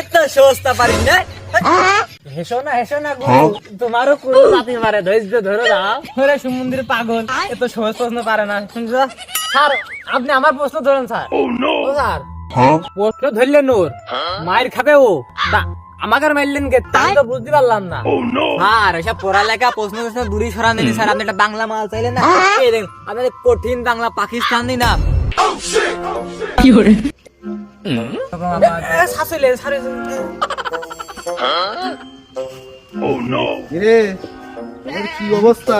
এত সস্তা পারি না। হেসো না হেসো না তোমারও কুরু জাতি পারে ধৈর্য ধরো দাও। ওরে সুমন্দির পাগল এত সহজ প্রশ্ন পারে না। শুনছো? স্যার আপনি আমার প্রশ্ন ধরেন স্যার। স্যার। প্রশ্ন ধরলেন ওর মায়ের খাবে ও। আমাকে আর মারলেন কে? তাই তো বুঝতে পারলাম না। আর এসব পড়ালেখা প্রশ্ন প্রশ্ন দূরে সরান দিনি স্যার। আপনি একটা বাংলা মাল চাইলেন না? এই দেখুন আপনাদের কঠিন বাংলা পাকিস্তানি নাম রে তোর কি অবস্থা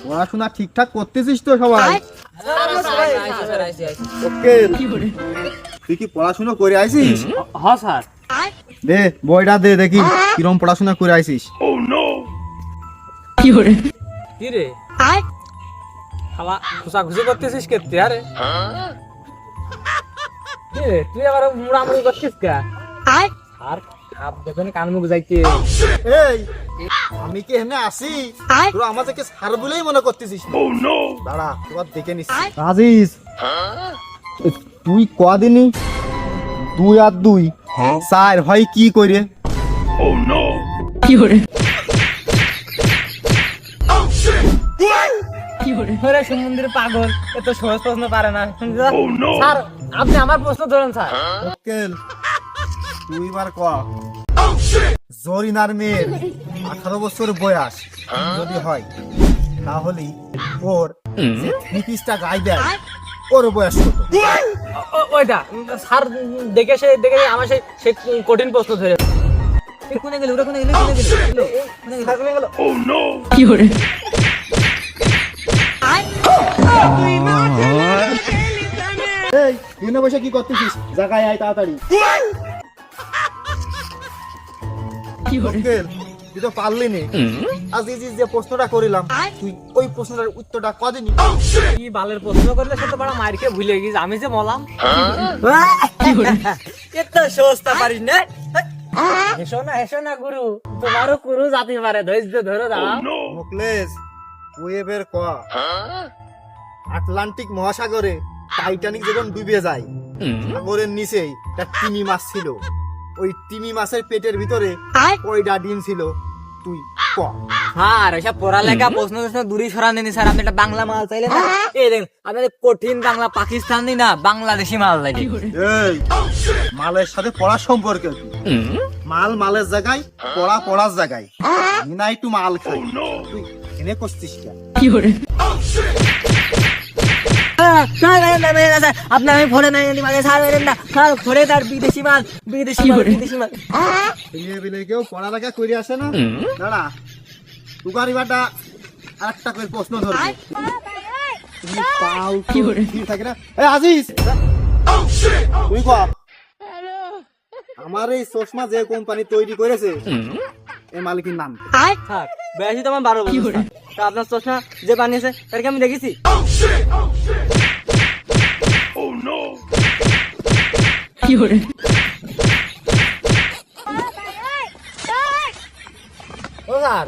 পড়াশোনা ঠিকঠাক করতেছিস তো সবাই ওকে তুই কি পড়াশোনা করে আইছিস স্যার দে বইটা দে দেখি কিরম পড়াশোনা করে আইছিস কি রে খালা খুশা খুশি করতেছিস কে তুই আরে কি রে তুই আবার মুড়ামুড়ি করছিস কে? আর খাপ দেখুন কান মুখ যাইতে। এই আমি কি এখানে আসি? তোরা আমাদেরকে সার বলেই মনে করতেছিস? না। দাঁড়া তোর দেখে নিস আজিজ তুই কদিনই? দুই আর দুই। চার হয় কি করে? ওরে সুমন্দির পাগল এত সহজ প্রশ্ন পারে না। স্যার আপনি আমার প্রশ্ন ধরেন স্যার। ওকেল তুই বার ক? জরিনার মেয়ের আঠারো বছর বয়স যদি হয় তাহলে ওর পিসটা গাই দেয় ওর বয়স কত? ওইটা স্যার দেখে সে দেখে আমার সেই সে কঠিন প্রশ্ন ধরে। কোনে গেল ওরা কোনে গেল কোনে গেল? কোনে গেল? এই এখানে বসে কি করতেছিস। জায়গায় আয় তাড়াতাড়ি। তুই তো পারলি নি। আজ এই যে- প্রশ্নটা করিলাম তুই ওই প্রশ্নটার উত্তরটা কদিনি কি বালের প্রশ্ন করলে সে তো বড় মার খেয়ে ভুলে গেছি আমি যে মলাম এত সস্তা পারি না। হেসো না হেসো না গুরু। তোমারও কুরু জাতি পারে ধৈর্য ধরো দাও। মুকলেশ ওয়েবের ক? আটলান্টিক মহাসাগরে টাইটানিক যখন ডুবে যায় সাগরের নিচেই একটা তিমি মাছ ছিল। ওই তিমি মাছের পেটের ভিতরে কয়টা ডিম ছিল? তুই ক। আর এসব পড়ালেখা প্রশ্ন প্রশ্ন দূরে সরান দিনি স্যার। আপনি একটা বাংলা মাল চাইলেন না এই দেখুন আপনাদের কঠিন বাংলা পাকিস্তানি না বাংলাদেশি মাল লাগে এই মালের সাথে পড়ার সম্পর্ক মাল মালের জায়গায় পড়া পড়ার জায়গায়। আমি না একটু মাল খাই। তুই এনে করছিস কেন আপনার আমি ফোনে আমার এই চশমা যে কোম্পানি তৈরি করেছে এই মালিকের নাম বেশি তো আমার বারো বছর। তা আপনার চশমা যে বানিয়েছে তাকে আমি দেখেছি। ও স্যার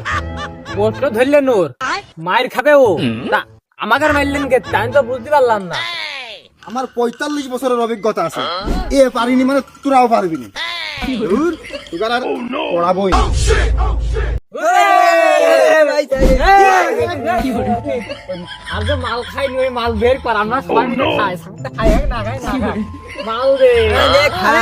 প্রশ্ন ধরলেন ওর মায়ের খাবে ও। তা আমাকে আর মারলেন কে? তাই তো বুঝতে পারলাম না। আমার পঁয়তাল্লিশ বছরের অভিজ্ঞতা আছে। এ পারিনি মানে তোরাও পারবি না। তোকার আর পড়াবই না। আর যে মাল খাইনি ওই মাল বের কর আমরা সবাই খাই খাই না খাই। না মাল দে। খা